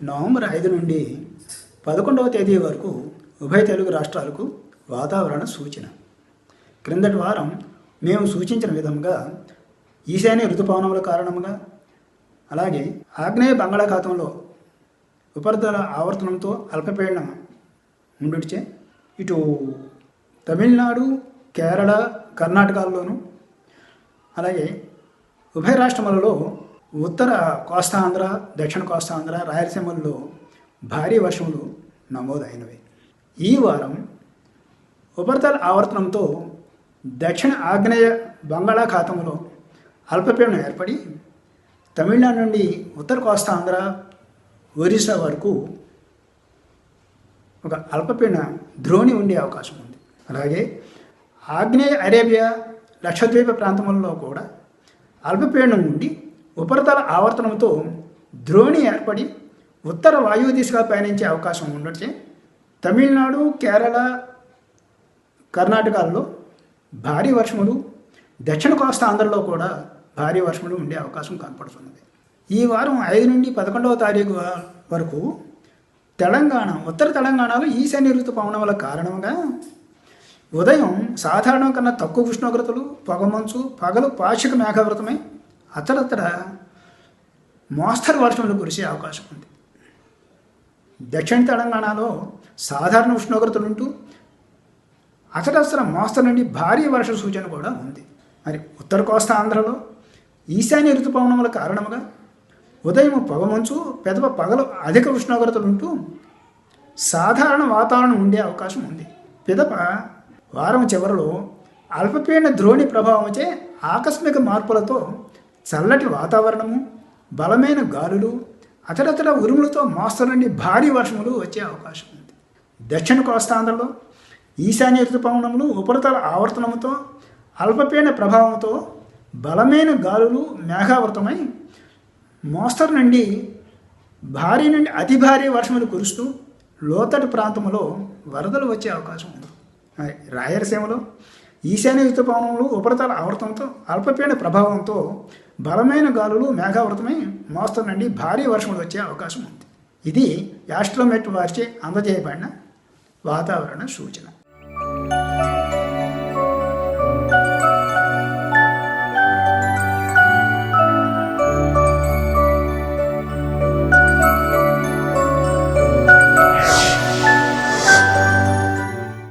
November ఐదు నుండి పదకొండవ తేదీ వరకు ఉభయ తెలుగు రాష్ట్రాలకు వాతావరణ సూచన. క్రిందటి వారం మేము సూచించిన విధంగా ఈశాన్య ఋతుపవనముల కారణంగా అలాగే ఆగ్నేయ బంగాళాఖాతంలో ఉపరితల ఆవర్తనంతో అల్పపీడనం ఉండుటిచే ఇటు తమిళనాడు కేరళ కర్ణాటకల్లోనూ అలాగే ఉభయ రాష్ట్రములలో ఉత్తర కోస్తాంధ్ర దక్షిణ కోస్తాంధ్ర రాయలసీమల్లో భారీ వర్షములు నమోదైనవి. ఈ వారం ఉపరితల ఆవర్తనంతో దక్షిణ ఆగ్నేయ బంగాళాఖాతంలో అల్పపీడనం ఏర్పడి తమిళనాడు నుండి ఉత్తర కోస్తాంధ్ర ఒరిస్సా వరకు ఒక అల్పపీడన ద్రోణి ఉండే అవకాశం ఉంది. అలాగే ఆగ్నేయ అరేబియా లక్షద్వీప ప్రాంతంలో కూడా అల్పపీడనం ఉండి ఉపరితల ఆవర్తనంతో ద్రోణి ఏర్పడి ఉత్తర వాయువు దిశగా పయనించే అవకాశం ఉండొచ్చే. తమిళనాడు కేరళ కర్ణాటకల్లో భారీ వర్షములు దక్షిణ కోస్తా ఆంధ్రలో కూడా భారీ వర్షములు ఉండే అవకాశం కనపడుతున్నది. ఈ వారం ఐదు నుండి పదకొండవ తారీఖు వరకు తెలంగాణ ఉత్తర తెలంగాణలో ఈశాన్య ఋతుపవనముల కారణంగా ఉదయం సాధారణం కన్నా తక్కువ ఉష్ణోగ్రతలు పొగమంచు పగలు పాక్షిక మేఘావృతమై అతడతడ మోస్తరు వర్షములు కురిసే అవకాశం ఉంది దక్షిణ తెలంగాణలో సాధారణ ఉష్ణోగ్రతలు ఉంటూ అతడసర మోస్తరు నుండి భారీ వర్ష సూచన కూడా ఉంది. మరి ఉత్తర కోస్తా ఆంధ్రలో ఈశాన్య ఋతుపవనముల కారణంగా ఉదయం పొగమంచు పెదవ పగలు అధిక ఉష్ణోగ్రతలు ఉంటూ సాధారణ వాతావరణం ఉండే అవకాశం ఉంది. పిదప వారం చివరిలో అల్పపీడన ద్రోణి ప్రభావంచే ఆకస్మిక మార్పులతో చల్లటి వాతావరణము బలమైన గాలులు అతడతడ ఉరుములతో మోస్తరు నుండి భారీ వర్షములు వచ్చే అవకాశం ఉంది. దక్షిణ కోస్తాంధ్రలో ఈశాన్య ఋతుపవనములు ఉపరితల ఆవర్తనముతో అల్పపీడన ప్రభావంతో బలమైన గాలులు మేఘావృతమై మోస్తరు నుండి భారీ నుండి అతి భారీ వర్షములు కురుస్తూ లోతటి ప్రాంతంలో వరదలు వచ్చే అవకాశం ఉంది. రాయలసీమలో ఈశాన్య ఋతుపవనంలో ఉపరితల ఆవర్తనంతో అల్పపీడ ప్రభావంతో బలమైన గాలులు మేఘావృతమై మోస్తరు నుండి భారీ వర్షములు వచ్చే అవకాశం ఉంది. ఇది యాస్ట్రోమెట్ వారిచే అందజేయబడిన వాతావరణ సూచన.